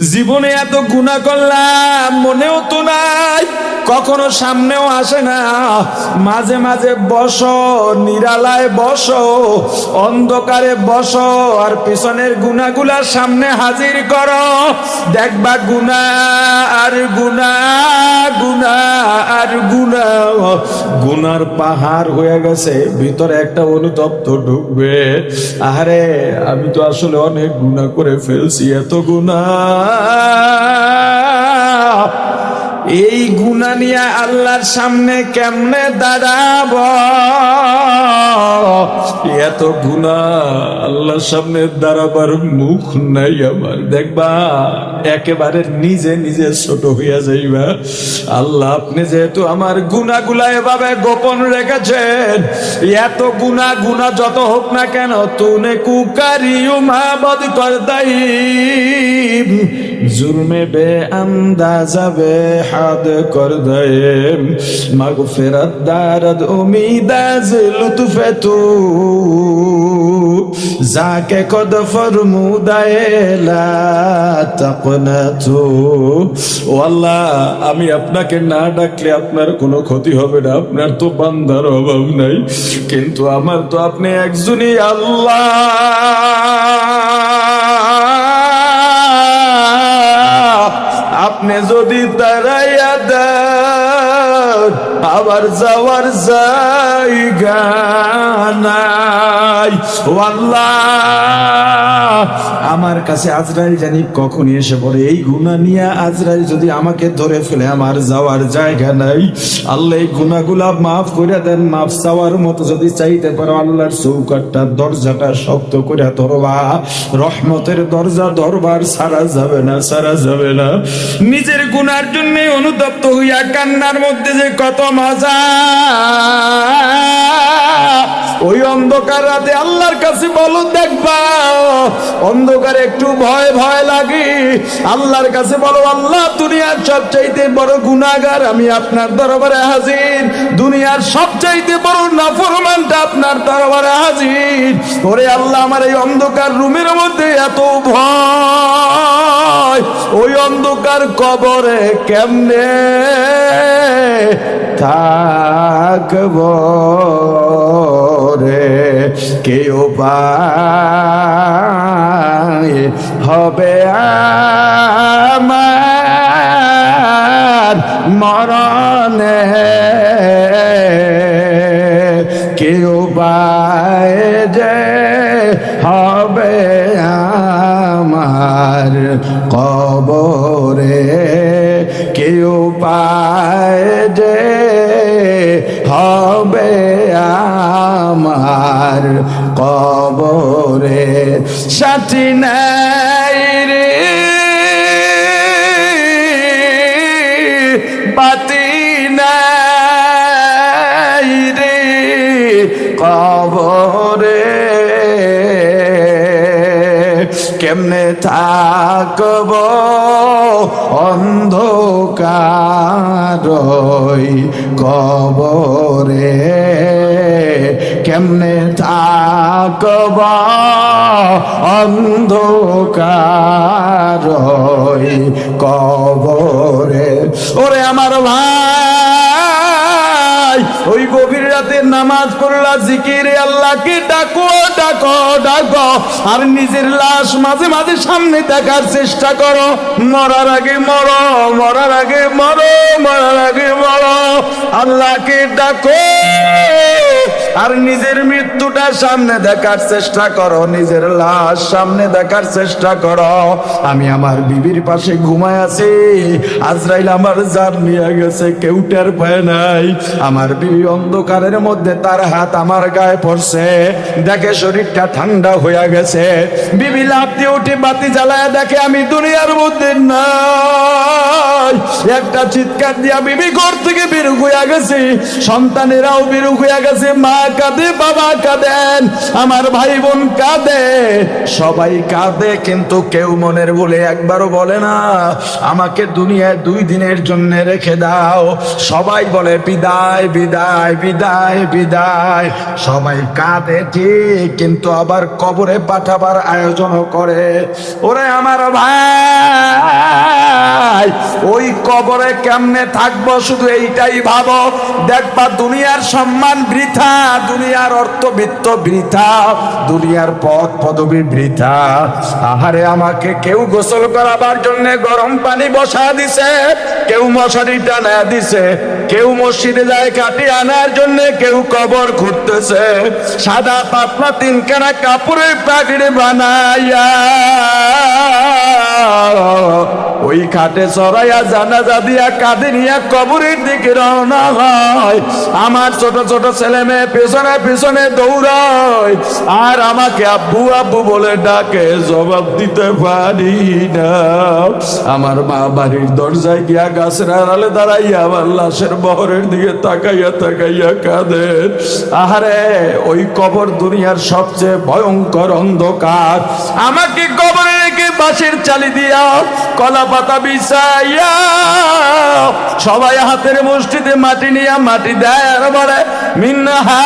জীবনে এত গুণা করলাম মনেও তো নাই। কখনো সামনেও আসে না। মাঝে মাঝে বসো, নিরালায় বসো, অন্ধকারে বসো, আর পিছনের গুণাগুলা সামনে হাজির করো। দেখবা গুণা আর গুণা গুণা আর গুণা। গুনার পাহাড় হয়ে গেছে, ভিতরে একটা অনুতপ্ত ঢুকবে। আরে আমি তো আসলে অনেক গুণা করে ফেলছি, এত গুণা। এই গুণা নিয়ে আল্লাহর সামনে কেমনে দাঁড়াব? এত গুণা, আল্লাহর সামনে দাঁড়াবার মুখ নাই আমার। দেখবা, একেবারে নিজে নিজে ছোট হইয়া যাইবা। আল্লাহ, আপনি যেহেতু আমার গুণাগুলা এভাবে গোপন রেখেছেন, এত গুণা গুণা যত হোক না কেন, তুনে কুকারিও মাবদ কর দাই জুরমে বে আন্দাজা বে হাদ কর দয়েম। মাগফিরাত, দারদ, উমিদাজ লুতফে তু যাকে কদ ও আল্লাহ, আমি আপনাকে না ডাকলে আপনার কোনো ক্ষতি হবে না, আপনার তো বান্দার অভাব নাই। কিন্তু আমার তো আপনি একজনই আল্লাহ। আপনি যদি দাঁড়াইয়া দেন আবার যাওয়ার জায়গা নাই। ও আল্লাহ আমার কাছে আজরাইল জানি কখন এসে পড়ে। এই গুণা নিয়ে আজরাইল যদি আমাকে ধরে ফেলে, আমার যাওয়ার জায়গা নাই। আল্লাহ এই গুণাগুলা মাফ করে দেন, মাফ চাওয়ার মতো যদি চাইতে পারো, আল্লাহর চৌকাটটা, দরজাটা শক্ত করে ধরবা। রহমতের দরজা, দরবার সারা যাবে না, সারা যাবে না। নিজের গুনার জন্য অনুতপ্ত হইয়া কান্নার মধ্যে যে কত মজা। ওই অন্ধকার রাতে আল্লাহর কাছে বলো দেখবা অন্ধকার একটু ভয় ভয় লাগে। আল্লাহর কাছে বলো, আল্লাহ, দুনিয়ার সবচাইতে বড় গুনাহগার আমি আপনার দরবারে হাজির। দুনিয়ার সবচাইতে বড় নাফরমানটা আপনার দরবারে হাজির। ওরে আল্লাহ, আমার এই অন্ধকার রুমের মধ্যে এত ভয়, ওই অন্ধকার কবরে কেমনে থাকব? কেউ হবে আমার মরণে? কেউ যে হবে আমার কবরে? কেউ পায় যে হবে আমার কবরে। সাথী নাই রে। বাতি নাই রে কবরে। কেমনে থাকব? অন্ধকার কবরে কেমনে থাকব? অন্ধকার কবরে। ওরে আমার ভাই! ওই গভীর রাতে নামাজ পড়লা, জিকিরে আল্লাহকে ডাকো ডাকো ডাকো। আর নিজের লাশ মাঝে মাঝে সামনে দেখার চেষ্টা করো। মরার আগে মরো, মরার আগে মরো, মরার আগে মরো। আল্লাহকে ডাকো। আর নিজের মৃত্যুটা সামনে দেখার চেষ্টা করো, নিজের লাশ সামনে দেখার চেষ্টা করো। আমি আমার বিবির পাশে ঘুমায় আছি, আজরাইল আমার জান নিয়ে গেছে, কেউ টের পায় নাই। আমার বিবি অন্ধকারের মধ্যে তার হাত আমার গায়ে পড়ছে। দেখে শরীরটা ঠান্ডা হয়ে গেছে। বিবি লাভ দিয়ে উঠে বাতি জ্বালায় দেখে আমি দুনিয়ার মধ্যে নাই। একটা চিৎকার দিয়া বিবি ঘর থেকে বের হয়ে গেছে, সন্তানেরাও বের হয়ে গেছে, মা কাঁদে, বাবা কাঁদেন, আমার ভাই বোন কাঁদে। সবাই কাঁদে, কিন্তু কেউ মনের বলে একবারও বলে না, আমাকে দুনিয়ায় দুই দিনের জন্য রেখে দাও। সবাই বলে, বিদায় বিদায় বিদায় বিদায়। সবাই কাঁদে ঠিক, কিন্তু আবার কবরে পাঠাবার আয়োজন করে। ওরে আমার ভাই, ওই কবরে কেমনে থাকব শুধু এইটাই ভাবো। দেখবা, দুনিয়ার সম্মান বৃথা। দুনিয়ার অর্থবিত্ত বৃথা, দুনিয়ার পথ পদবী বৃথা। আহারে, আমাকে কেউ গোসল করাবার জন্য গরম পানি বসা দিছে, কেউ মশারি টানা দিছে, কেউ মসজিদে যায় কাটি আনার জন্য কেউ কবর খুঁড়তেছে, সাদা পাতলা তিনখানা কাপড়ের প্যাকেট বানাইয়া ওই খাটে চড়াইয়া জানাজা দিয়া কাঁধে নিয়ে কবরের দিকে রওনা হয়। আমার ছোট ছোট ছেলে মেয়ে পেছনে পেছনে দৌড়ায়। আর আমাকে আব্বু আব্বু বলে ডাকে, জবাব দিতে পারি না। আমার মা বাড়ির দরজায় গিয়া গাছের আড়ালে দাঁড়াইয়া আমার লাশের বহরের দিকে তাকাইয়া তাকাইয়া কাঁদে। আহারে, ওই কবর দুনিয়ার সবচেয়ে ভয়ঙ্কর অন্ধকার। আমাকে কবরে রেখে বাঁশের চালি দিয়া কলা পাতা বিছাইয়া সবাই হাতের মুষ্টিতে মাটি নিয়ে মাটি দেয় আর বলে, মিনহা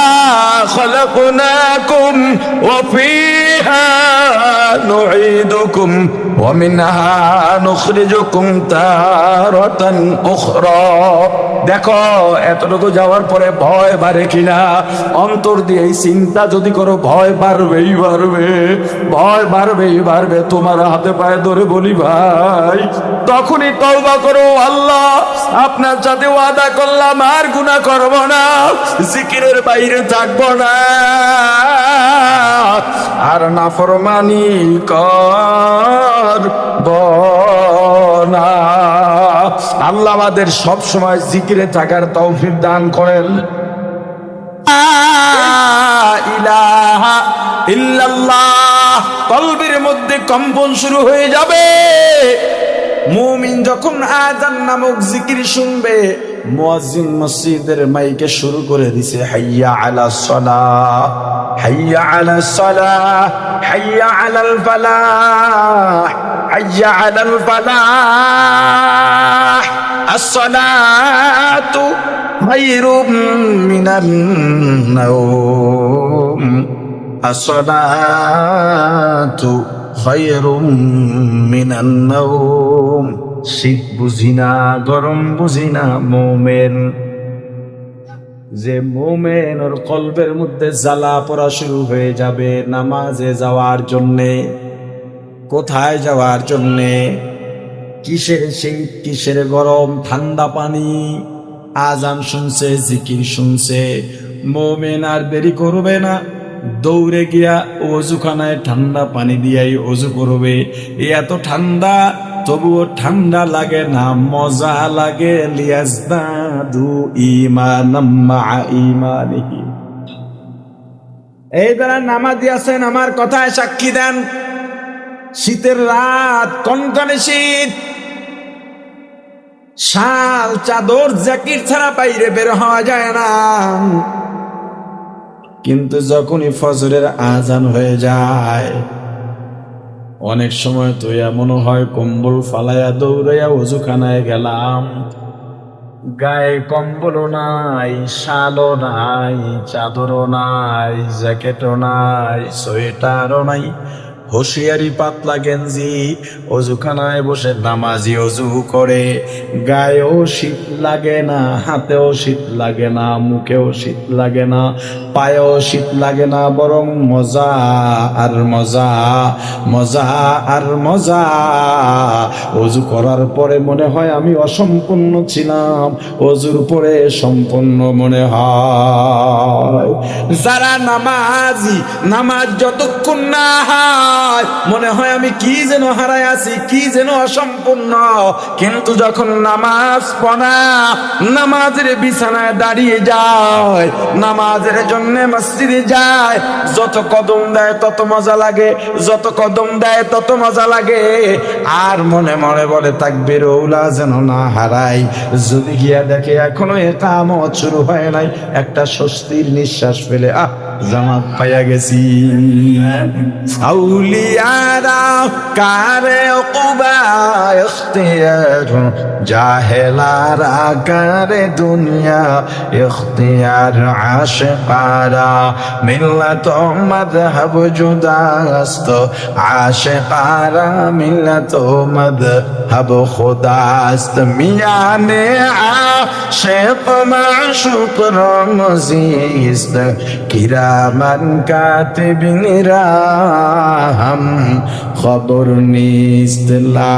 দেখো, এতটুকু যাওয়ার পরে ভয় বাড়ে কিনা? অন্তর দিয়ে এই চিন্তা যদি করো, ভয় বাড়বেই বাড়বে, ভয় বাড়বেই বাড়বে। তোমার হাতে পায়ে ধরে বলি, ভাই তখনই তওবা করো আল্লাহ। আপনার সাথে ওয়াদা করলাম, আর গুনাহ করব না। জিকিরের বাইরে থাকব না। আর নাফরমানি কর না। আল্লাহ আমাদের সব সময় জিকিরে থাকার তৌফিক দান করেন। ইলাহা ইল্লাল্লাহ। কলবের মধ্যে কম্পন শুরু হয়ে যাবে। মুমিন যখন আজান নামক জিকির শুনবে, মুয়াজ্জিন মসজিদের মাইকে শুরু করে দিছে, হাইয়া আলা সলা, হাইয়া আলা সলা, হাইয়া আলাল ফালাহ হাইয়া আলাল ফালাহ আসসালাতু খায়রুম মিনান নাওম, আসসালাতু খায়রুম মিনান নাওম। গরম, শীত বুঝি না, গরম বুঝি না, মোমেন। যে মোমেন ওর কল্পের মধ্যে জ্বালা পড়া শুরু হয়ে যাবে নামাজে যাওয়ার জন্যে, কোথায় যাওয়ার জন্যে? কিসের শীত কিসের গরম, ঠান্ডা পানি? আজান শুনছে, জিকির শুনছে, মোমেন আর দেরি করবে না। দৌড়ে গিয়া অজুখানায় ঠান্ডা পানি দিয়াই অজু করবে। এত ঠান্ডা তবুও ঠান্ডা লাগে না, মজা লাগে। এই দ্বারা নামাজি আছেন, আমার কথায় সাক্ষী দেন। শীতের রাত, কনকনে শীত। শাল, চাদর, জ্যাকেট ছাড়া বাইরে বের হওয়া যায় না। কিন্তু যখনই ফজরের আজান হয়ে যায় অনেক সময় তোয়া মনে হয় কম্বল ফালাইয়া দৌড়াইয়া অজুখানায় গেলাম। গায়ে কম্বল নাই, শালও নাই, চাদরও নাই, জ্যাকেটও নাই, সোয়েটারও নাই হুঁশিয়ারি পাতলা গেঞ্জি, অজুখানায় বসে নামাজি অজু করে। গায়েও শীত লাগে না, হাতেও শীত লাগে না, মুখেও শীত লাগে না, পায়েও শীত লাগে না, বরং মজা আর মজা মজা আর মজা। অজু করার পরে মনে হয় আমি অসম্পূর্ণ ছিলাম, অজুর পরে সম্পূর্ণ মনে হয়। যারা নামাজি, নামাজ যতক্ষণ না হয় মনে হয় আমি কি যেন হারায় আছি, কি যেন অসম্পূর্ণ। কিন্তু যখন নামাজ পড়া, নামাজের বিছানায় দাঁড়িয়ে যায়, নামাজের জন্য মসজিদে যায়, যত কদম দেয় তত মজা লাগে, যত কদম দেয় তত মজা লাগে। আর মনে মনে বলে থাকবে রৌলা যেন না হারাই যদি গিয়া দেখে এখনও একামত শুরু হয় নাই, একটা স্বস্তির নিঃশ্বাস ফেলে, আহ, জামাত পাইয়া গেছি। আউলিয়ারা কারে কুবা اختیار جاهلارا کر دنیا اختیار عاشقارا ملت و مذهب جداست عاشقارا ملت و مذهب خداست میان عاشق معشوق رمزیست কিরামান কাতিবিনরা হাম খবর নিস্ত লা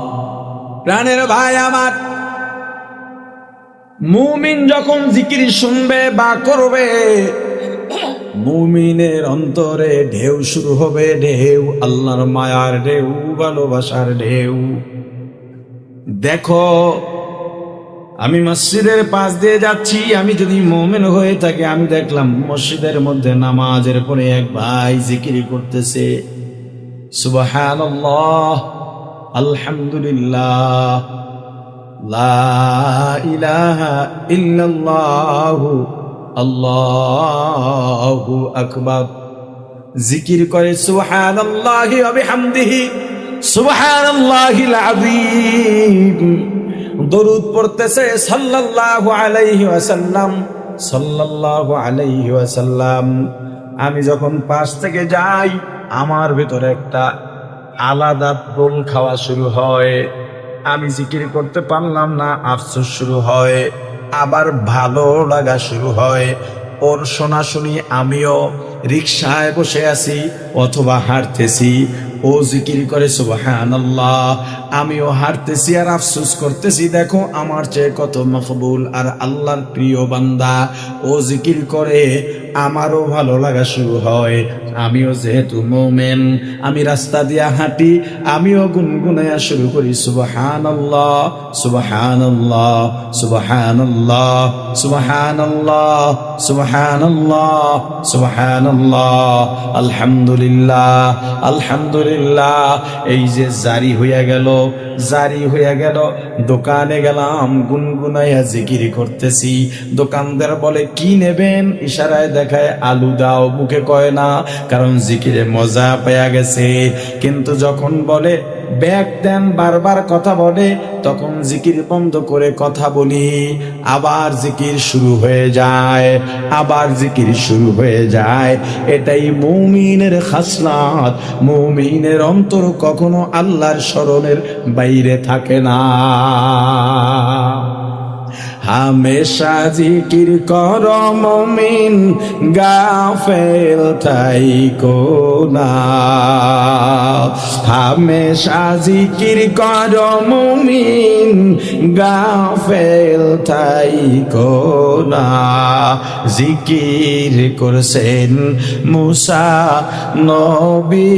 প্রাণের ভাই আমার। মুমিন যখন জিকির শুনবে বা করবে, মুমিনের অন্তরে ঢেউ শুরু হবে, ঢেউ, আল্লাহর মায়ার ঢেউ, ভালোবাসার ঢেউ। দেখো, আমি মসজিদের পাশ দিয়ে যাচ্ছি, আমি যদি মোমেন হয়ে থাকি, আমি দেখলাম মসজিদের মধ্যে নামাজের পরে এক ভাই জিকিরি করতেছে। সুবহানাল্লাহ। আলহামদুলিল্লাহ। আল্লাহু আকবার। জিকির করে সুবহানাল্লাহি ওয়া বিহামদিহি, সুবহানাল্লাহিল আযীম। দরুদ পড়তেছে সাল্লাল্লাহু আলাইহি ওয়াসাল্লাম, সাল্লাল্লাহু আলাইহি ওয়াসাল্লাম। আমি যখন পাশ থেকে যাই, আমার ভেতরে একটা আলাদা দোল খাওয়া শুরু হয়। আমি জিকির করতে পারলাম না, আফসোস শুরু হয়। আবার ভালো লাগা শুরু হয়। ওর শোনা শুনি আমিও রিক্সায় বসে আছি অথবা হাঁটতেছি। ও জিকির করে, সুবহানাল্লাহ। আমিও হাঁটতেছি আর আফসোস করতেছি, দেখো, আমার চেয়ে কত মকবুল আর আল্লাহর প্রিয় বান্দা। ও জিকির করে, আমারও ভালো লাগা শুরু হয়। আমিও যেহেতু মোমেন আমি রাস্তা দিয়া হাঁটি আমিও গুনগুনাইয়া শুরু করি সুবহানাল্লাহ সুবহানাল্লাহ সুবহানাল্লাহ। সুবহানাল্লাহ সুবহানাল্লাহ সুবহানাল্লাহ, আলহামদুলিল্লাহ আলহামদুলিল্লাহ। এই যে জারি হইয়া গেল, জারি হইয়া গেল, দোকানে গেলাম, গুনগুনাইয়া জিকিরি করতেছি। দোকানদার বলে, কি নেবেন? ইশারায় দেখায়, আলু দাও। মুখে কয় না, কারণ জিকিরে মজা পেয়ে গেছে। কিন্তু যখন বলে ব্যাগ দেন, বারবার কথা বলে, তখন জিকির বন্ধ করে কথা বলি। আবার জিকির শুরু হয়ে যায়, আবার জিকির শুরু হয়ে যায়। এটাই মৌমিনের খাসলাত মৌমিনের অন্তর কখনো আল্লাহর স্মরণের বাইরে থাকে না। হামেশা জিকির কর মমিন, গাফেল থাইকো না। হামেশা জিকির কর মমিন, গাফেল থাইকো না। জিকির করছেন মুসা নবী।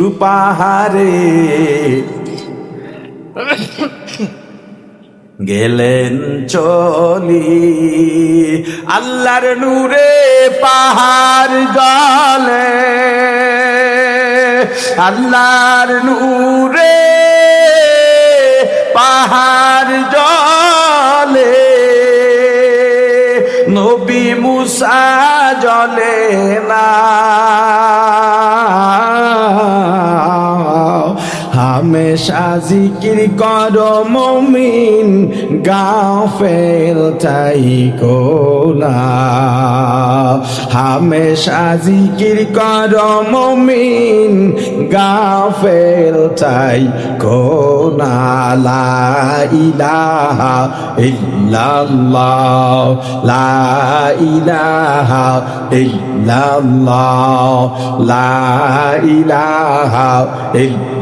পাহাড়ে গেলেন চলি। আল্লাহর নূরে পাহাড় গলে আল্লাহর নূরে পাহাড় জলে। নবী মুসা জলে না। হামেশা জিকির কর মমিন গাফেল তাই কোনা হামেশা জিকির কর মমিন গাফেল তাই কোনা লা ইলাহা ইল্লাল্লাহ, লা ইলাহা ইল্লাল্লাহ, লা ইলাহা ইল্লাল্লাহ।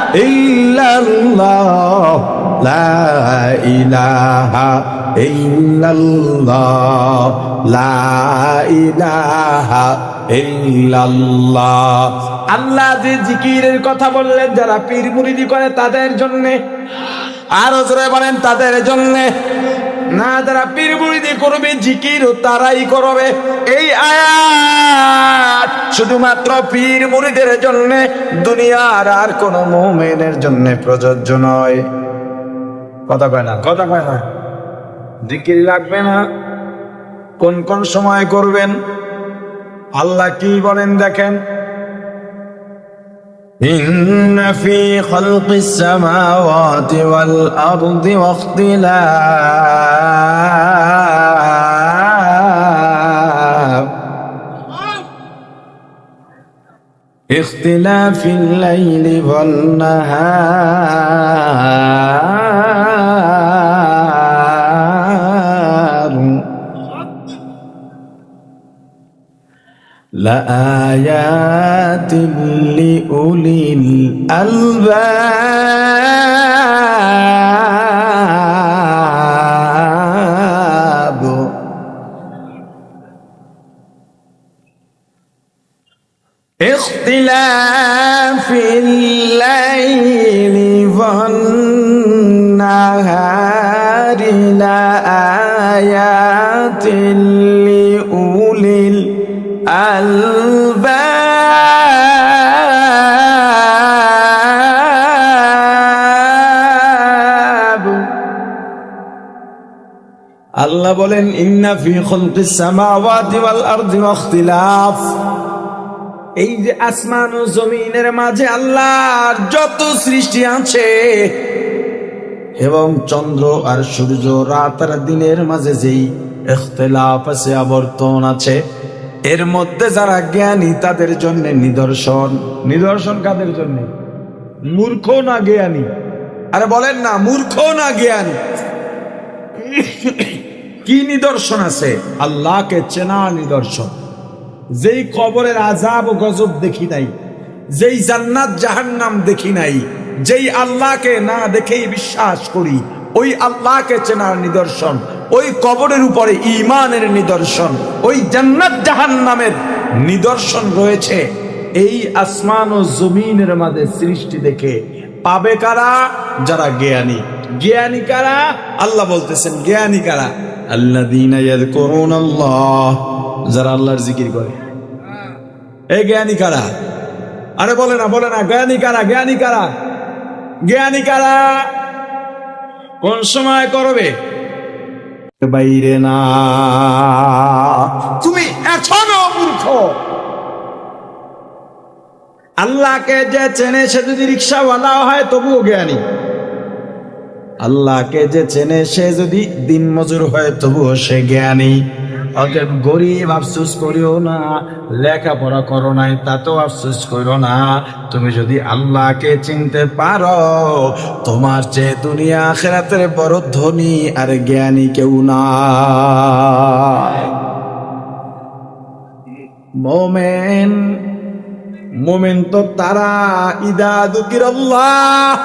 ইল্লাল্লাহ, লা আল্লাহ যে জিকিরের কথা বললেন, যারা পীর মুরিদি করে তাদের জন্য। আর জোরে বলেন, তাদের জন্য। না যারা পীর মুরিদি করবে, জিকির তারাই করবে। এই আয়াত শুধুমাত্র পীর মুরিদের জন্য, দুনিয়ার আর কোন মুমিনের জন্য প্রযোজ্য নয়। কথা কয় না? কথা কয় না। জিকির লাগবে না। কোন কোন সময় করবেন? আল্লাহ কি বলেন দেখেন? إن في خلق السماوات والأرض واختلاف. اختلاف الليل والنهار. لآيات لأولي الألباب اختلاف الليل والنهار لآيات لأولي الألباب আল্লাহ বলেন ইন্না ফি খলকিস সামাওয়াতি ওয়াল আরদি ওয়াখতিলাফ এই যে আসমান ও জমিনের মাঝে আল্লাহর যত সৃষ্টি আছে এবং চন্দ্র আর সূর্য রাত আর দিনের মাঝে যেই ইখতিলাফ আছে আবর্তন আছে এর মধ্যে যারা জ্ঞানী, তাদের জন্য নিদর্শন। নিদর্শন কাদের জন্য? মূর্খ না জ্ঞানী? আরে বলেন না, মূর্খ না জ্ঞানী? কি নিদর্শন আছে? আল্লাহকে চেনা নিদর্শন। যেই কবরের আজাব ও গজব দেখি নাই, যেই জান্নাত জাহান্নাম দেখি নাই, যেই আল্লাহকে না দেখেই বিশ্বাস করি, ওই আল্লাহকে চেনার নিদর্শন। ওই কবরের উপরে ইমানের নিদর্শন, ওই জান্নাত জাহান্নামের নিদর্শন রয়েছে। এই আসমান ও জমিনের মাঝে সৃষ্টি দেখে পাবে কারা? যারা জ্ঞানী। জ্ঞানী কারা? আল্লাহ বলতেছেন, জ্ঞানী কারা? আল্লাহ দিন আল্লাহ। যারা আল্লাহর জিকির করে। এই জ্ঞানী কারা? আরে বলে না বলে না, জ্ঞানী কারা জ্ঞানী কারা? জ্ঞানী কারা? কোন সময় করবে? বাইরে না। তুমি এখনও মূর্খ। আল্লাহকে যে চেনে সে যদি রিক্সাওয়ালা হয় তবুও জ্ঞানী। আল্লাহকে যে চেনে সে যদি দিন মজুর হয় তবুও সে জ্ঞানী। অতএব গরিব আফসোস করিও না, লেখাপড়া করো নাই, তাতেও আফসোস করো না। তুমি যদি আল্লাহকে চিনতে পারো, তোমার চেয়ে দুনিয়া আখেরাতের বড় ধনী আর জ্ঞানী কেউ না মোমেন মোমেন তো তারা, ইদা দুকির আল্লাহ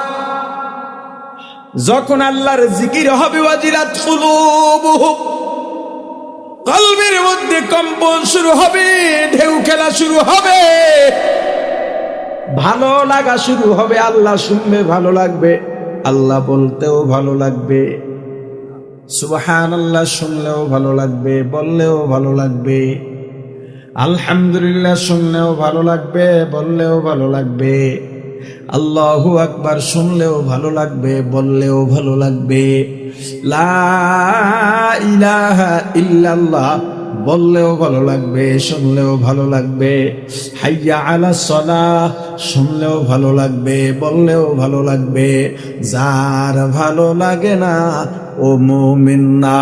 যখন আল্লাহর জিকির হবে ওয়াজিরাত কুলুবুহুম। কলবের মধ্যে কম্পন শুরু হবে, ঢেউ খেলা শুরু হবে। ভালো লাগা শুরু হবে, আল্লাহ শুনবে, ভালো লাগবে। আল্লাহ বলতেও ভালো লাগবে। সুবহান আল্লাহ শুনলেও ভালো লাগবে, বললেও ভালো লাগবে। আলহামদুলিল্লাহ শুনলেও ভালো লাগবে, বললেও ভালো লাগবে। আল্লাহু আকবার শুনলেও ভালো লাগবে, বললেও ভালো লাগবে। বললেও ভালো লাগবে, শুনলেও ভালো লাগবে। হাইয়া আলা সলা শুনলেও ভালো লাগবে, বললেও ভালো লাগবে। যার ভালো লাগে না, ও মুমিন না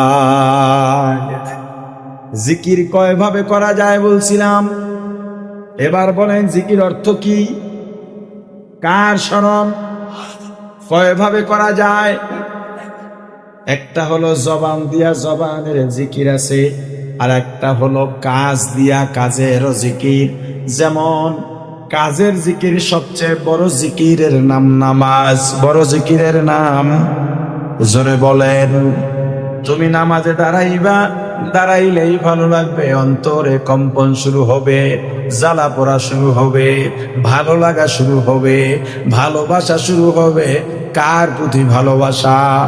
জিকির কয়ভাবে করা যায় বলছিলাম? এবার বলেন, জিকির অর্থ কি? কার স্মরণ? কয়ভাবে করা যায়? একটা হলো জবান দিয়া জবানের জিকির আছে আর একটা হলো কাজ দিয়া কাজেরও জিকির। যেমন, কাজের জিকির সবচেয়ে বড় জিকিরের নাম নামাজ। বড় জিকিরের নাম? জোরে বলেন। তুমি নামাজে দাঁড়াইবা, দাঁড়াইলেই ভালো লাগবে, অন্তরে কম্পন শুরু হবে, জ্বালা পড়া শুরু হবে, ভালো লাগা শুরু হবে, ভালোবাসা শুরু হবে, কার প্রতি ভালোবাসা?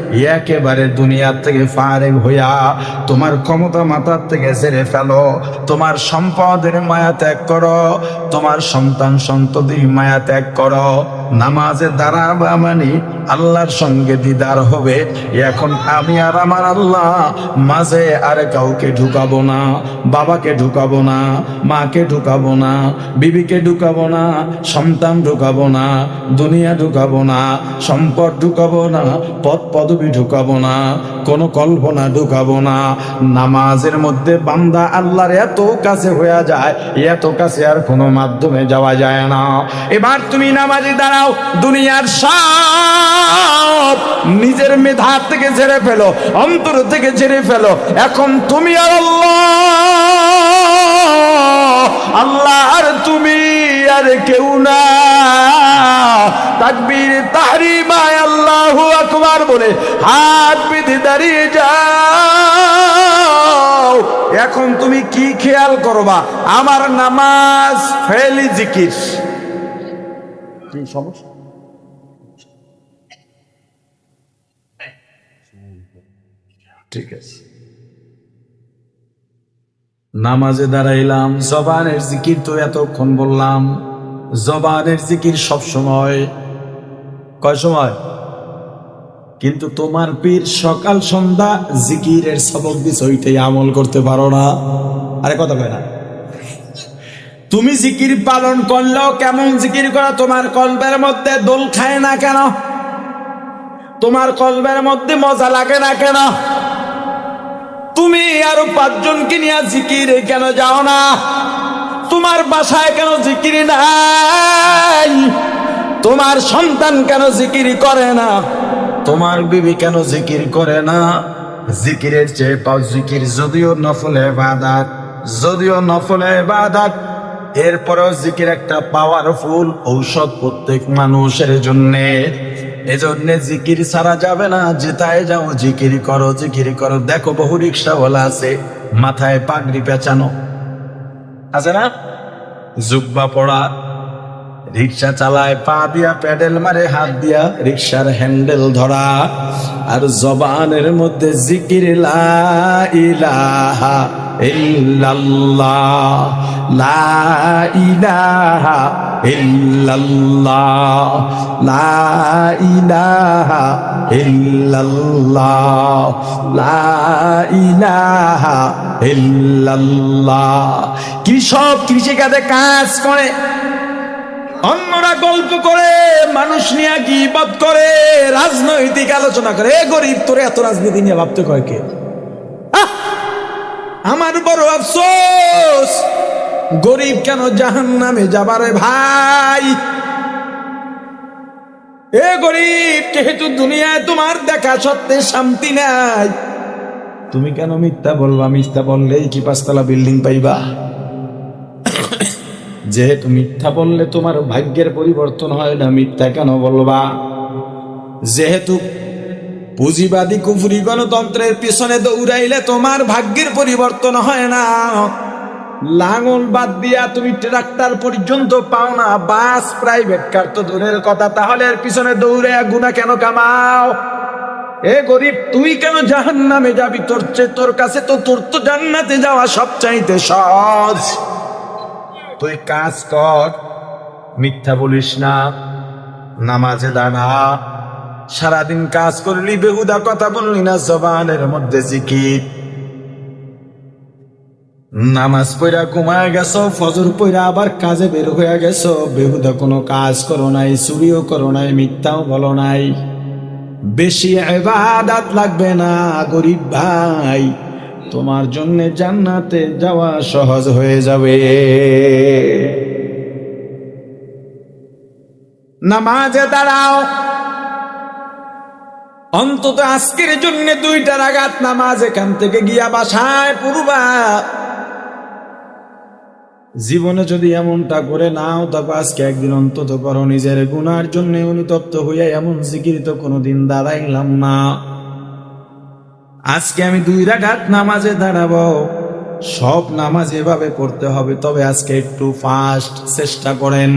একেবারে দুনিয়ার থেকে ফারেক হইয়া তোমার ক্ষমতা মাথার থেকে ছেড়ে ফেলো। তোমার সম্পদের মায়া ত্যাগ করো। তোমার সন্তান সন্ততির মায়া ত্যাগ করো। নামাজে দাঁড়াবা মানে আল্লাহর সঙ্গে দিদার হবে। এখন আমি আর আমার আল্লাহ মাঝে আর কাউকে ঢুকাবো না, বাবাকে ঢুকাবো না, মাকে ঢুকাবো না, বিবিকে ঢুকাবো না, সন্তান ঢুকাবো না, দুনিয়া ঢুকাবো না, সম্পদ ঢুকাবো না, পদ পদবি ঢুকাবো না, কোনো কল্পনা ঢুকাবো না। নামাজের মধ্যে বান্দা আল্লাহর এত কাছে হয়ে যায়, এত কাছে আর কোনো মাধ্যমে যাওয়া যায় না। এবার তুমি নামাজে দাঁড়াও দুনিয়ার সব। নিজের মেধা থেকে ঝেড়ে ফেলো, অন্তর থেকে ঝেড়ে ফেলো। এখন তুমি আর আল্লাহ আল্লাহ আর তুমি আর কেউ না। তাকবীর তাহরিমায় আল্লাহু আকবার বলে, হাত বেঁধে দাঁড়িয়ে যাও। এখন তুমি কি খেয়াল করবা? আমার নামাজ ফেলি জিকির। নামাজে দাঁড়াইলাম, জবানের জিকির তো এতক্ষণ বললাম। জবানের জিকির সব সময়। কয় সময়? কিন্তু তোমার পীর সকাল সন্ধ্যা জিকিরের সবক বিষয়টাই আমল করতে পারো না। আরে কথা কয় না। তুমি জিকির পালন করলেও কেমন জিকির করা? তোমার কলবের মধ্যে দোল খায় না কেন? তোমার কলবের মধ্যে মজা লাগে না কেন? তুমি আরও পাঁচজনকে নিয়ে জিকিরে কেন যাও না? তোমার বাসায় কেন জিকির নাই? তোমার সন্তান কেন জিকির করে না? তোমার বিবি কেন জিকির করে না? জিকিরের চেয়ে পাও জিকির, যদিও নফলে বাদাত, যদিও নফলে বাদাত এরপরেও জিকির একটা পাওয়ারফুল ঔষধ প্রত্যেক মানুষের জন্যে। এজন্য জিকির ছাড়া যাবে না যেতায় যাও জিকির করো জিকির করো। দেখো বহু রিক্সাওয়ালা আছে, মাথায় পাগড়ি পেঁচানো। আছে না? জুব্বা পড়া, রিক্সা চালায়, পা দিয়া প্যাডেল মারে, হাত দিয়া রিক্সার হ্যান্ডেল ধরা। আর জবানের মধ্যে জিকির, লা ইলাহা ইল্লাল্লাহ, লা ইল্লাল্লাহ, লা কৃষক কৃষিকাজে কাজ করে? অন্যরা গল্প করে, মানুষ নিয়ে গিবত করে, রাজনৈতিক আলোচনা করে। এ গরিব, তোরে এত রাজনীতি নিয়ে ভাবতে কয় কে! আমার বড় আফসোস। গরিব কেন জাহান নামে যাবারে ভাই? এ গরিব, যেহেতু দুনিয়ায় তোমার দেখা সত্ত্বে শান্তি নাই। তুমি কেন মিথ্যা বলবা? মিথ্যা বললেই কি পাঁচতলা বিল্ডিং পাইবা? যেহেতু মিথ্যা বললে তোমার ভাগ্যের পরিবর্তন হয় না, মিথ্যা কেন বলবা? যেহেতু পুঁজিবাদী কুফুরি গণতন্ত্রের পিছনে দৌড়াইলে তোমার ভাগ্যের পরিবর্তন হয় না। লাঙল বাদ দিয়া তুমি ট্রাক্টর পর্যন্ত পাও না, বাস প্রাইভেট কার তো দূরের কথা, তাহলে এর পিছনে দৌড়ে গুণা কেন কামাও? এ গরিব তুই কেন জাহান নামে যাবি? তোর চেয়ে তোর কাছে তো, তোর তো জান্নাতে যাওয়া সব চাইতে সহজ। তুই কাজ কর, মিথ্যা বলিস না, নামাজে দাঁড়া। সারাদিন কাজ করলি, বেহুদা কথা বললি না, জবানের মধ্যে জিকির। নামাজ পড়া ঘুমায় গেছো, ফজর পড়া আবার কাজে বের হয়ে গেছো। বেহুদা কোনো কাজ করো নাই, চুরিও করো নাই, মিথ্যাও বলো নাই। বেশি এবাদাত লাগবে না, গরিব ভাই। তোমার জন্য জান্নাতে যাওয়া সহজ হয়ে যাবে। নামাজে দাঁড়াও অন্তত আজকের জন্য দুইটা রাগাত নামাজ এখান থেকে গিয়া বাসায় পূর্বা জীবনে যদি এমনটা করে নাও, তবে আজকে একদিন অন্তত করো, নিজের গুনার জন্য অনুতপ্ত হইয়া এমন জিকির তো কোনোদিন দাঁড়াইলাম না। আজকে আমি দুই রাগাত নামাজে দাঁড়াবো। সব নামাজ এভাবে পড়তে হবে, তবে আজকে একটু ফাস্ট চেষ্টা করেন।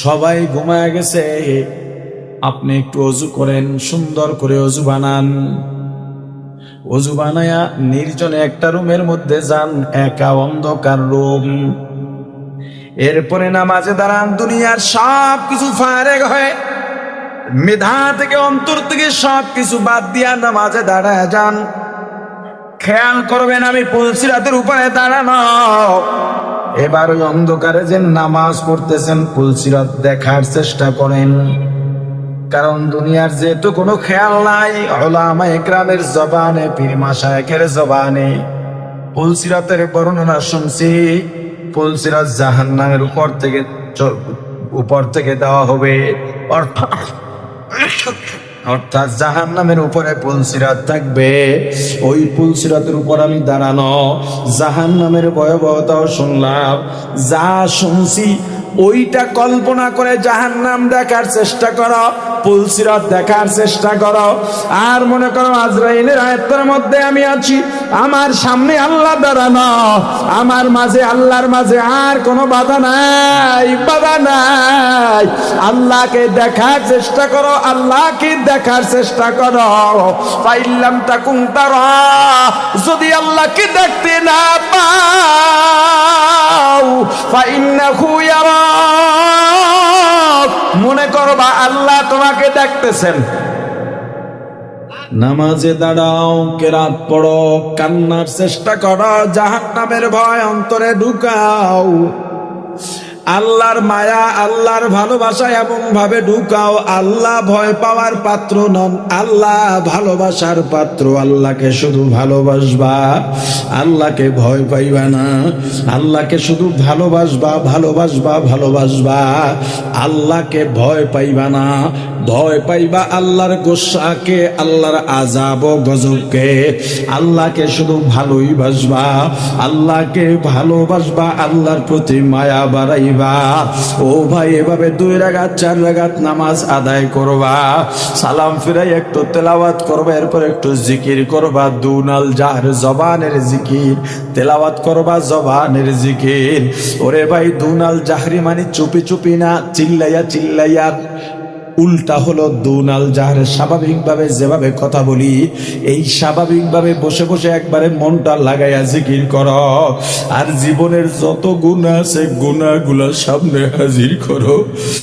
সবাই ঘুমায় গেছে আপনি একটু অজু করেন, সুন্দর করে অজু বানান। অজু বানায়া নির্জনে একটা রুমের মধ্যে যান, একা অন্ধকার রুম। এরপরে নামাজে দাঁড়ান, দুনিয়ার সব কিছু ফারেক হয়ে মেধা থেকে, অন্তর থেকে সব কিছু বাদ দিয়া নামাজে দাঁড়ায় যান। খেয়াল করবেন, আমি পুলসিরাতের উপরে দাঁড়ানো। এবার ওই অন্ধকারে যে নামাজ পড়তেছেন, পুলসিরাত দেখার চেষ্টা করেন। কারণ দুনিয়ার যেহেতু কোনো খেয়াল নাই, ওলামা একরামের জবানে, পীর মাসায়েকের জবানে। পুলসিরাতের বর্ণনা শুনছি পুলসিরাত জাহান্নামের উপর থেকে উপর থেকে দেওয়া হবে। অর্থাৎ অর্থাৎ জাহান নামের উপরে পুলসিরাত থাকবে। ওই পুলসিরাতের উপর আমি দাঁড়ানো জাহান নামের ভয়াবহতাও শুনলাম। যা শুনছি, ওইটা কল্পনা করে জাহান নাম দেখার চেষ্টা করো। পুলসিরাত দেখার চেষ্টা করো। আর মনে করো, আজরাইলের আয়ত্তের মধ্যে আমি আছি। আমার সামনে আল্লাহ দাঁড়ানো। আমার মাঝে আল্লাহর মাঝে আর কোনো বাধা নাই বাধা নাই। আল্লাহকে দেখার চেষ্টা করো, আল্লাহকে দেখার চেষ্টা করো। পাইলাম তাকুম তারা, যদি আল্লাহকে দেখতে না পাও, ফাইন্নাহু ইয়ারাক মনে করবা আল্লাহ তোমাকে দেখতেছেন। নামাজে দাঁড়াও, কেরাত পড়ো, কান্নার চেষ্টা করো জাহান নামের ভয় অন্তরে ঢুকাও। আল্লাহর মায়া, আল্লাহর ভালোবাসা এমন ভাবে ঢুকাও, আল্লাহ ভয় পাওয়ার পাত্র নন। আল্লাহ ভালোবাসার পাত্র, আল্লাহকে শুধু ভালোবাসবা, আল্লাহকে ভয় পাইবা না। আল্লাহকে শুধু ভালোবাসবা ভালোবাসবা ভালোবাসবা, আল্লাহকে ভয় পাইবা না। ভয় পাইবা আল্লাহর গোসাকে, আল্লাহর আজাব গজবকে। আল্লাহকে শুধু ভালোই বাসবা, আল্লাহকে ভালোবাসবা, আল্লাহর প্রতি মায়া বাড়াইবা ও ভাই, এভাবে দুই রাগাত, চার রাগাত নামাজ আদায় করবা। সালাম ফিরাই একটু তেলাওয়াত করবা, এরপর একটু জিকির করবা। দুনাল জাহর জবানের জিকির, তেলাওয়াত করবা জবানের জিকির। ওরে ভাই, দুনাল জাহরি মানে চুপি চুপি না, চিল্লাইয়া চিল্লাইয়া উল্টা হলো দুনাল যাহার স্বাভাবিকভাবে যেভাবে কথা বলি, এই স্বাভাবিকভাবে বসে বসে একবারে মনটা লাগাইয়া জিকির কর। আর জীবনের যত গুণ আছে গুণাগুলা সামনে হাজির করো।